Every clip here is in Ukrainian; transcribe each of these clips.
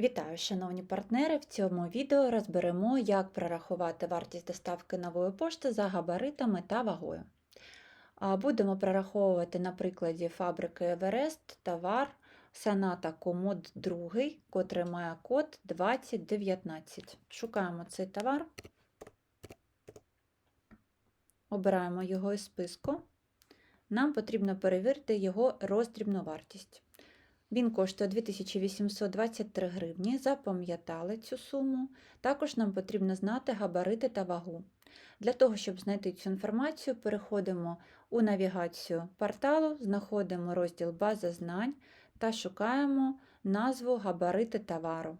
Вітаю, шановні партнери! В цьому відео розберемо, як прорахувати вартість доставки нової пошти за габаритами та вагою. Будемо прораховувати на прикладі фабрики Everest товар Саната Комод 2, котрий має код 2019. Шукаємо цей товар, обираємо його із списку. Нам потрібно перевірити його роздрібну вартість. Він коштує 2823 гривні. Запам'ятали цю суму. Також нам потрібно знати габарити та вагу. Для того, щоб знайти цю інформацію, переходимо у навігацію порталу, знаходимо розділ База знань та шукаємо назву габарити товару.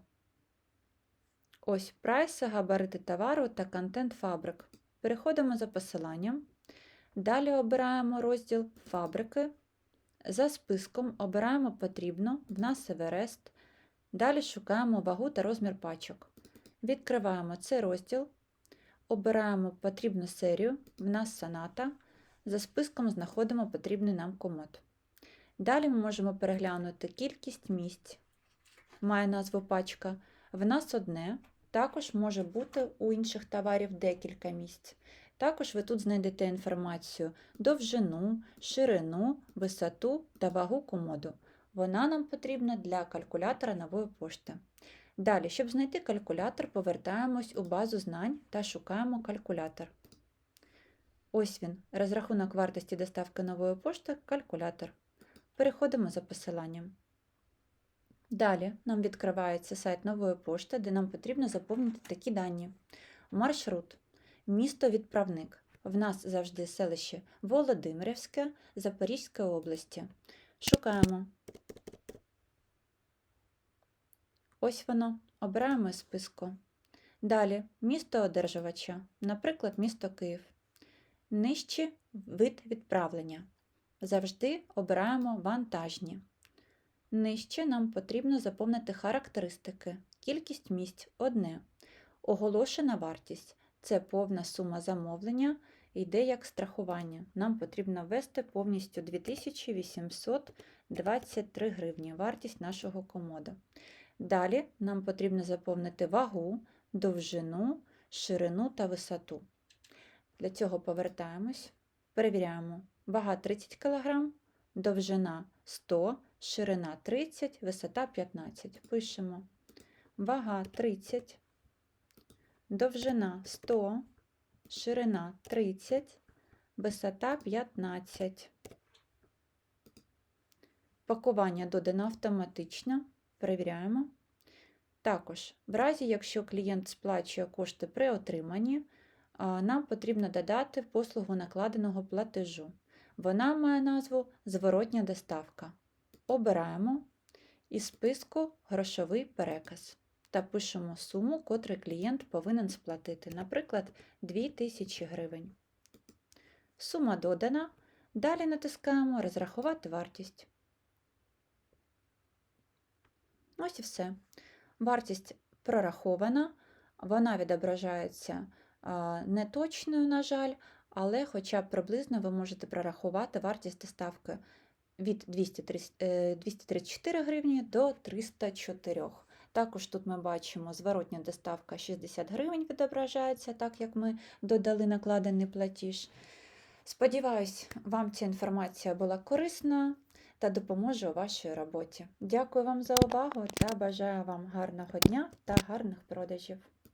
Ось прайси, габарити товару та контент фабрик. Переходимо за посиланням. Далі обираємо розділ Фабрики. За списком обираємо потрібно, в нас Еверест. Далі шукаємо вагу та розмір пачок. Відкриваємо цей розділ, обираємо потрібну серію, в нас соната. За списком знаходимо потрібний нам комод. Далі ми можемо переглянути кількість місць, має назву пачка. В нас одне, також може бути у інших товарів декілька місць. Також ви тут знайдете інформацію довжину, ширину, висоту та вагу комоду. Вона нам потрібна для калькулятора нової пошти. Далі, щоб знайти калькулятор, повертаємось у базу знань та шукаємо калькулятор. Ось він, розрахунок вартості доставки нової пошти, калькулятор. Переходимо за посиланням. Далі нам відкривається сайт нової пошти, де нам потрібно заповнити такі дані: маршрут. Місто відправник. В нас завжди селище Володимирівське Запорізької області. Шукаємо. Ось воно. Обираємо із списку. Далі місто одержувача, наприклад, місто Київ. Нижче вид відправлення. Завжди обираємо вантажні. Нижче нам потрібно заповнити характеристики. Кількість місць одне. Оголошена вартість. Це повна сума замовлення, йде як страхування. Нам потрібно ввести повністю 2823 гривні вартість нашого комода. Далі нам потрібно заповнити вагу, довжину, ширину та висоту. Для цього повертаємось, перевіряємо. Вага 30 кг, довжина 100 ширина 30, висота 15. Пишемо вага 30 довжина 100, ширина 30, висота 15. Пакування додано автоматично. Перевіряємо. Також, в разі, якщо клієнт сплачує кошти при отриманні, нам потрібно додати послугу накладеного платежу. Вона має назву Зворотня доставка. Обираємо із списку Грошовий переказ та пишемо суму, котру клієнт повинен сплатити, наприклад, 2000 гривень. Сума додана. Далі натискаємо Розрахувати вартість. Ось і все. Вартість прорахована, вона відображається неточною, на жаль, але хоча б приблизно ви можете прорахувати вартість доставки від 234 е, гривні до 304 також тут ми бачимо зворотня доставка 60 гривень відображається, так як ми додали накладений платіж. Сподіваюсь, вам ця інформація була корисна та допоможе у вашій роботі. Дякую вам за увагу та бажаю вам гарного дня та гарних продажів!